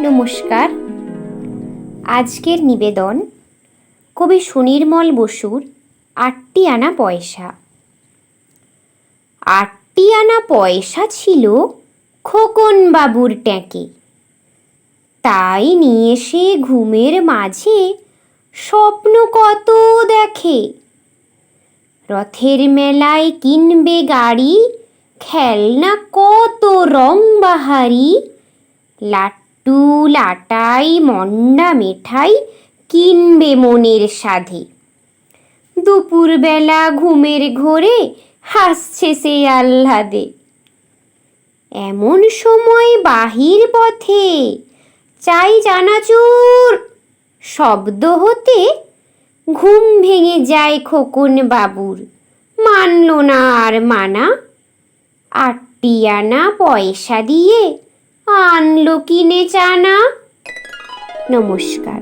নমস্কার। আজকের নিবেদন, কবি সুনির্মল বসুর আটটি আনা পয়সা। আটটি আনা পয়সা ছিল খোকন বাবুর ট্যাঁকে। তাই নিয়ে সে ঘুমের মাঝে স্বপ্ন কত দেখে। রথের মেলায় কিনবে গাড়ি, খেলনা কত রং বাহারি লাট্টু লাটাই মন্ডা মিঠাই কিনবে মনের সাধে। দুপুরবেলা ঘুমের ঘোরে হাসছে সে আহ্লাদে। এমন সময় বাহির পথে চাই জানাচুর শব্দ হতে ঘুম ভেঙে যায় খোকন বাবুর। মানল না আর মানা, আটটি আনা পয়সা দিয়ে আনলো কিনে চানা? নমস্কার।